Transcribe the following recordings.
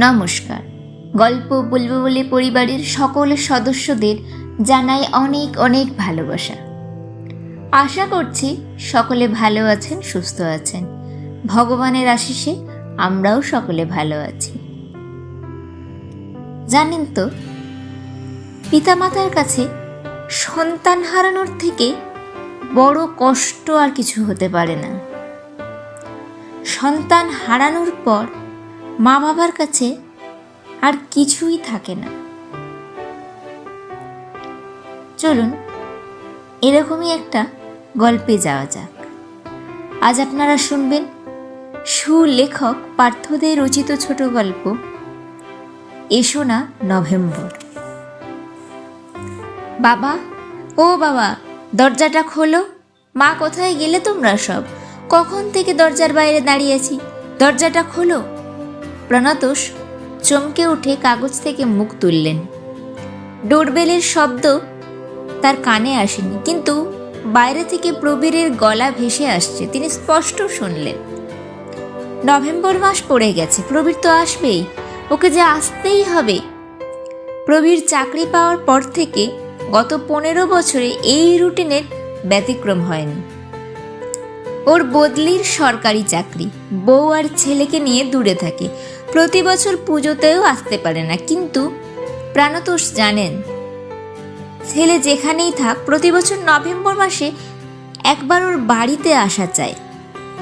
নমস্কার। গল্প বলব বলে পরিবারের সকল সদস্যদের জানাই অনেক অনেক ভালোবাসা। আশা করছি সকলে ভালো আছেন, সুস্থ আছেন। ভগবানের আশিসে আমরাও সকলে ভালো আছি। জানেন তো, পিতামাতার কাছে সন্তান হারানোর থেকে বড় কষ্ট আর কিছু হতে পারে না। সন্তান হারানোর পর মা বাবার কাছে আর কিছুই থাকে না। চলুন, এরকমই একটা গল্পে যাওয়া যাক। আজ আপনারা শুনবেন সুলেখক পার্থদের রচিত ছোট গল্প, এসো না নভেম্বর। বাবা, ও বাবা, দরজাটা খোলো। মা, কোথায় গেলে তোমরা সব? কখন থেকে দরজার বাইরে দাঁড়িয়েছি দরজাটা খোলো। প্রণতোষ চমকে উঠে কাগজ থেকে মুখ তুললেন। ডোরবেলের শব্দ তার কানে আসেনি, কিন্তু বাইরে থেকে প্রবীরের গলা ভেসে আসছে, তিনি স্পষ্ট শুনলেন। নভেম্বর মাস পড়ে গেছে, প্রবীর তো আসবেই, ওকে যে আসতেই হবে। প্রবীর চাকরি পাওয়ার পর থেকে গত পনেরো বছরে এই রুটিনের ব্যতিক্রম হয়নি। ওর বদলির সরকারি চাকরি, বউ আর ছেলেকে নিয়ে দূরে থাকে প্রতি বছর পুজোতেও আসতে পারে না, কিন্তু প্রাণতোষ জানেন। ছেলে যেখানেই থাক, প্রতি বছর নভেম্বর মাসে একবার ওর বাড়িতে আসা চায়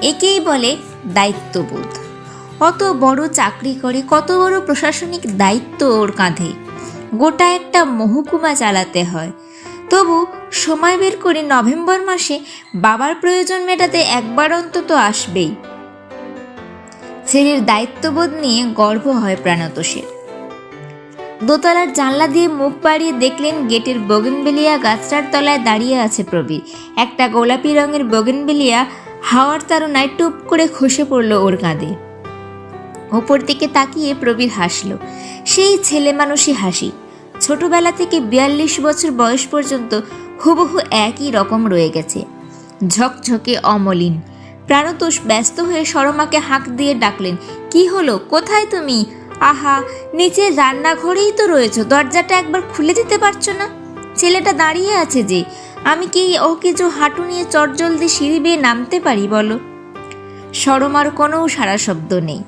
একেই বলে দায়িত্ববোধ। কত বড় চাকরি করে, কত বড় প্রশাসনিক দায়িত্ব ওর কাঁধে। গোটা একটা মহকুমা চালাতে হয়। তবু সময় বের করে নভেম্বর মাসে বাবার প্রয়োজন মেটাতে একবার অন্তত আসবেই। ছেলের দায়িত্ববোধ নিয়ে গর্ব হয় প্রাণতোষের। দোতলার জানলা দিয়ে মুখ বাড়িয়ে দেখলেন গেটের বগেনবেলিয়া গাছটার তলায় দাঁড়িয়ে আছে প্রবীর। একটা গোলাপি রঙের বগেনবেলিয়া হাওয়ার তারনায় টুপ করে খসে পড়ল ওর কাঁধে। ওপর দিকে তাকিয়ে প্রবীর হাসল। সেই ছেলে মানুষই হাসি। ছোটবেলা থেকে বিয়াল্লিশ বছর বয়স পর্যন্ত হুবহু একই রকম রয়ে গেছে। ঝকঝকে অমলিন। প্রাণতোষ ব্যস্ত হয়ে সরমাকে হাঁক দিয়ে ডাকলেন, কি হলো? কোথায় তুমি? আহা, নিচে রান্নাঘরেই তো রয়েছো, দরজাটা একবার খুলে দিতে পারছ না? ছেলেটা দাঁড়িয়ে আছে যে, আমি কি ও কিছু হাঁটু নিয়ে চটজলদি সিঁড়ি বেয়ে নামতে পারি, বলো? সরমার কোনো সারা শব্দ নেই।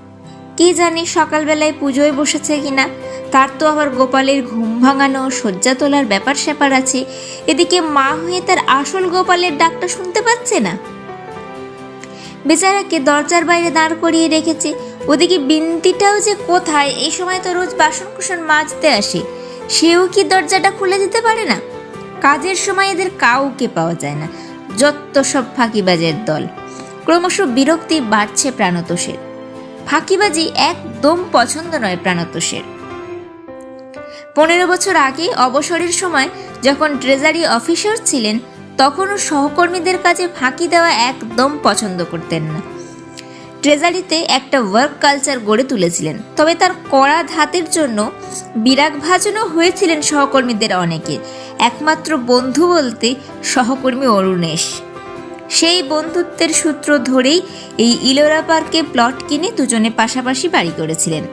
কে জানি সকালবেলায় পুজোয় বসেছে কিনা তার তো আবার গোপালের ঘুম ভাঙানো, শয্যা তোলার ব্যাপার স্যাপার আছে। এদিকে মা হয়ে তার আসল গোপালের ডাকটা শুনতে পাচ্ছে না? বেচারাকে দরজার বাইরে দাঁড় করিয়ে রেখেছে। ওদিকে বিনতিটাও যে কোথায়, এই সময় তো রোজ বাসন কুসন মাজতে আসে। সেও কি দরজাটা খুলে দিতে পারে না? কাজের সময় এদের কাউকে পাওয়া যায় না। যত সব ফাঁকিবাজের দল। ক্রমশ বিরক্তি বাড়ছে প্রাণতোষের। ফাঁকিবাজি একদম পছন্দ নয় প্রাণতোষের। পনেরো বছর আগে অবসরের সময় যখন ট্রেজারি অফিসার ছিলেন তখনও সহকর্মীদের কাছে ফাঁকি দেওয়া একদম পছন্দ করতেন না। ট্রেজারিতে একটা ওয়ার্ক কালচার গড়ে তুলেছিলেন। তবে তার কড়া ধাতের জন্য বিরাগ ভাজনও হয়েছিলেন সহকর্মীদের অনেকে। একমাত্র বন্ধু বলতে সহকর্মী অরুণেশ। সেই বন্ধুত্বের সূত্র ধরেই এই ইলোরা পার্কে প্লট কিনে দুজনে পাশাপাশি বাড়ি করেছিলেন।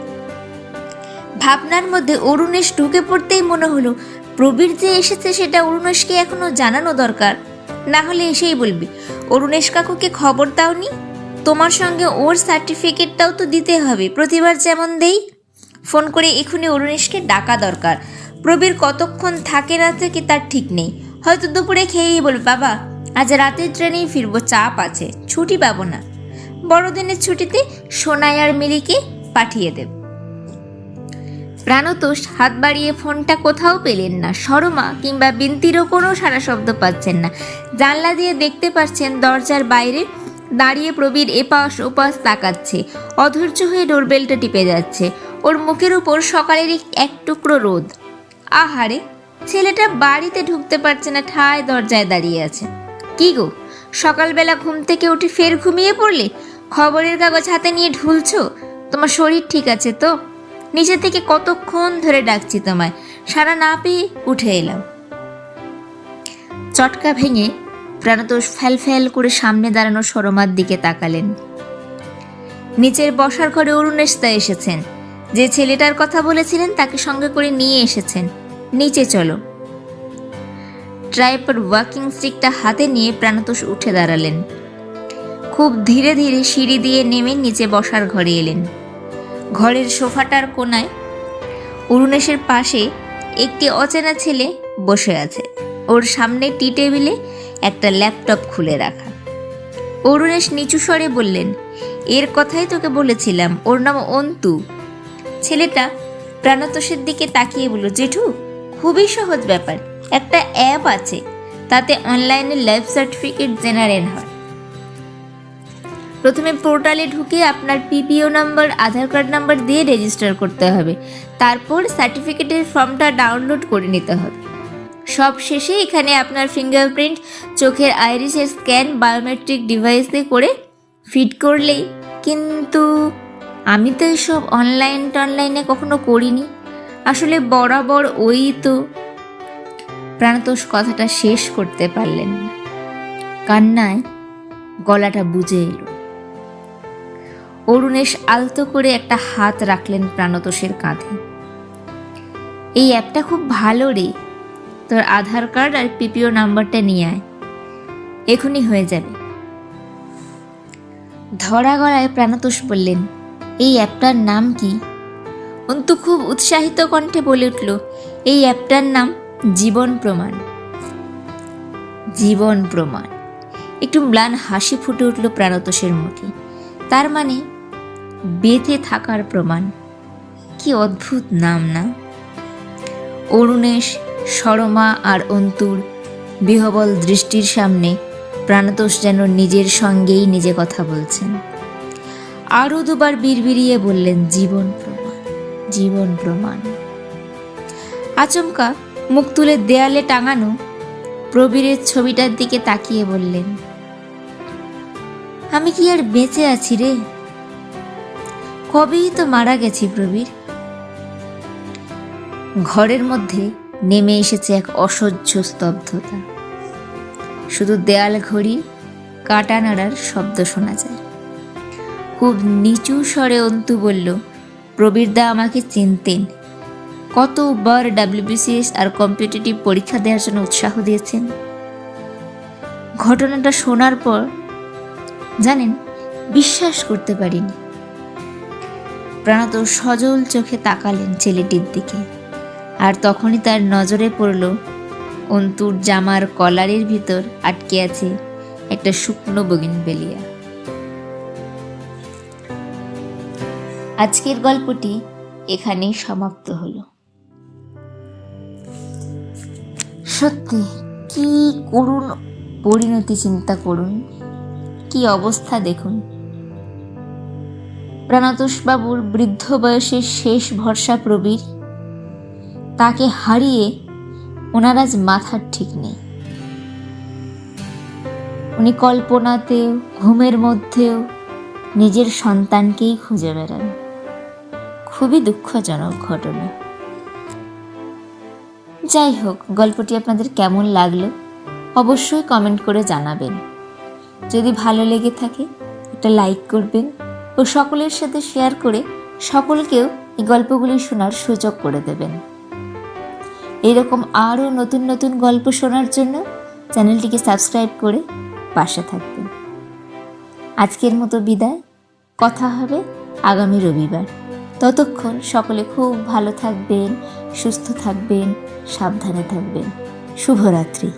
ভাবনার মধ্যে অরুণেশ ঢুকে পড়তেই মনে হলো প্রবীর যে এসেছে সেটা অরুণেশকে এখনও জানানো দরকার। না হলে এসেই বলবি। অরুণেশ কাকুকে খবর দাওনি? তোমার সঙ্গে ওর সার্টিফিকেটটাও তো দিতে হবে। প্রতিবার যেমন দেই। ফোন করে এখনই অরুণেশকে ডাকা দরকার। প্রবীর কতক্ষণ থাকে না থাকে তার ঠিক নেই। হয়তো দুপুরে খেয়েই বলবে, বাবা, আজ রাতের ট্রেনেই ফিরবো, চাপ আছে। ছুটি পাবো না। বড়দিনের ছুটিতে সোনাই আর মিলিকে পাঠিয়ে দেব। প্রাণতোষ, হাত বাড়িয়ে ফোনটা কোথাও পেলেন না। সরমা কিংবা বিন্তিরও কোনো সারা শব্দ পাচ্ছেন না। জানলা দিয়ে দেখতে পাচ্ছেন দরজার বাইরে দাঁড়িয়ে প্রবীর এপাশ ওপাশ তাকাচ্ছে। অধৈর্য হয়ে ডোরবেলটা টিপে যাচ্ছে। ওর মুখের উপর সকালের এক টুকরো রোদ। আহারে, ছেলেটা বাড়িতে ঢুকতে পারছে না, ঠায় দরজায় দাঁড়িয়ে আছে। কি গো, সকালবেলা ঘুম থেকে উঠে ফের ঘুমিয়ে পড়লে? খবরের কাগজ হাতে নিয়ে ঢুলছো? তোমার শরীর ঠিক আছে তো? নিচে থেকে কতক্ষণ ধরে ডাকছি তোমায়? সারা না পেয়ে উঠে এলাম। চটকা ভেঙে প্রাণতোষ ফ্যাল ফ্যাল করে সামনে দাঁড়ানো সরমার দিকে তাকালেন। নিচের বসার ঘরে অরুণেশদা এসেছেন। যে ছেলেটার কথা বলেছিলেন তাকে সঙ্গে করে নিয়ে এসেছেন। নিচে চলো। ট্রাইপার ওয়াকিং স্টিকটা হাতে নিয়ে প্রাণতোষ উঠে দাঁড়ালেন। খুব ধীরে ধীরে সিঁড়ি দিয়ে নেমে নিচে বসার ঘরে এলেন। ঘরের সোফাটার কোনায় অরুণেশের পাশে একটি অচেনা ছেলে বসে আছে। ওর সামনে টি টেবিলে একটা ল্যাপটপ খুলে রাখা। অরুণেশ নিচু স্বরে বললেন, এর কথাই তোকে বলেছিলাম, ওর নাম অন্তু। ছেলেটা প্রাণতোষের দিকে তাকিয়ে বলল, জেঠু, খুবই সহজ ব্যাপার। একটা অ্যাপ আছে, তাতে অনলাইনে লাইফ সার্টিফিকেট জেনারেট হয়। প্রথমে পোর্টালে ঢুকে আপনার PPO number Aadhaar card number দিয়ে রেজিস্টার করতে হবে। তারপর সার্টিফিকেটের ফর্মটা ডাউনলোড করে নিতে হবে। সব শেষে এখানে আপনার ফিঙ্গারপ্রিন্ট চোখের আইরিসের স্ক্যান বায়োমেট্রিক ডিভাইসে করে ফিট করলেই কিন্তু আমি তো এসব অনলাইন টনলাইনে কখনো করিনি। আসলে বরাবর ওই তো প্রাণতোষ কথাটা শেষ করতে পারলেন না। কান্নায় গলাটা বুঝে এলো। অরুণেশ আলতো করে একটা হাত রাখলেন প্রাণতোষের কাঁধে। এই অ্যাপটা খুব ভালো রে। তোর আধার কার্ড আর পিপিও নাম্বারটা নিয়ে আয়। এখনই হয়ে যাবে। ধরা গলায় প্রাণতোষ বললেন, এই অ্যাপটার নাম কি? অন্তু খুব উৎসাহিত কণ্ঠে বলে উঠল, এই অ্যাপটার নাম জীবন প্রমাণ। জীবন প্রমাণ? একটু ম্লান হাসি ফুটে উঠল প্রাণতোষের মুখে। তার মানে বেঁধে থাকার প্রমাণ। কি অদ্ভুত নাম না? অরুণেশ, সরমা আর অন্তুর বিহবল দৃষ্টির সামনে প্রাণতোষ যেন নিজের সঙ্গেই নিজে কথা বলছেন। আরও দুবার বিড়বিড়িয়ে বললেন, জীবন প্রমাণ জীবন প্রমাণ। আচমকা মুখ তুলে দেয়ালে টাঙানো প্রবীরের ছবিটার দিকে তাকিয়ে বললেন, আমি কি আর বেঁচে আছি রে? কবেই তো মারা গেছি প্রবীর। ঘরের মধ্যে নেমে এসেছে এক অসহ্য স্তব্ধতা। শুধু দেয়াল ঘড়ি, কাটা নাড়ার শব্দ শোনা যায়। খুব নিচু স্বরে অন্তু বলল, প্রবীরদা আমাকে চিনতেন। কতবার ডাব্লিউবিসিএস আর কম্পিটিটিভ পরীক্ষা দেওয়ার জন্য উৎসাহ দিয়েছেন। ঘটনাটা শোনার পর, জানেন, বিশ্বাস করতে পারিনি। প্রাণত সজল চোখে তাকালেন ছেলেটির দিকে। আর তখনই তার নজরে পড়ল অন্তুর জামার কলারের ভিতর আটকে আছে একটা শুকনো বগিন বেলিয়া। আজকের গল্পটি এখানেই সমাপ্ত হলো। সত্যি, কি করুণ পরিণতি চিন্তা করুন। কি অবস্থা দেখুন। প্রাণতোষবাবুর বৃদ্ধ বয়সের শেষ ভরসা প্রবীর। তাকে হারিয়ে ওনার আজ মাথার ঠিক নেই। উনি কল্পনাতেও, ঘুমের মধ্যেও নিজের সন্তানকেই খুঁজে বেড়ান। খুবই দুঃখজনক ঘটনা। যাই হোক, গল্পটি আপনাদের কেমন লাগল অবশ্যই কমেন্ট করে জানাবেন। যদি ভালো লেগে থাকে, একটা লাইক করবেন। ও সকলের সাথে শেয়ার করে সকলকেও এই গল্পগুলি শোনার সুযোগ করে দেবেন। এরকম আরও নতুন নতুন গল্প শোনার জন্য চ্যানেলটিকে সাবস্ক্রাইব করে পাশে থাকবেন। আজকের মতো বিদায়। কথা হবে আগামী রবিবার। ততক্ষণ সকলে খুব ভালো থাকবেন, সুস্থ থাকবেন, সাবধানে থাকবেন। শুভরাত্রি।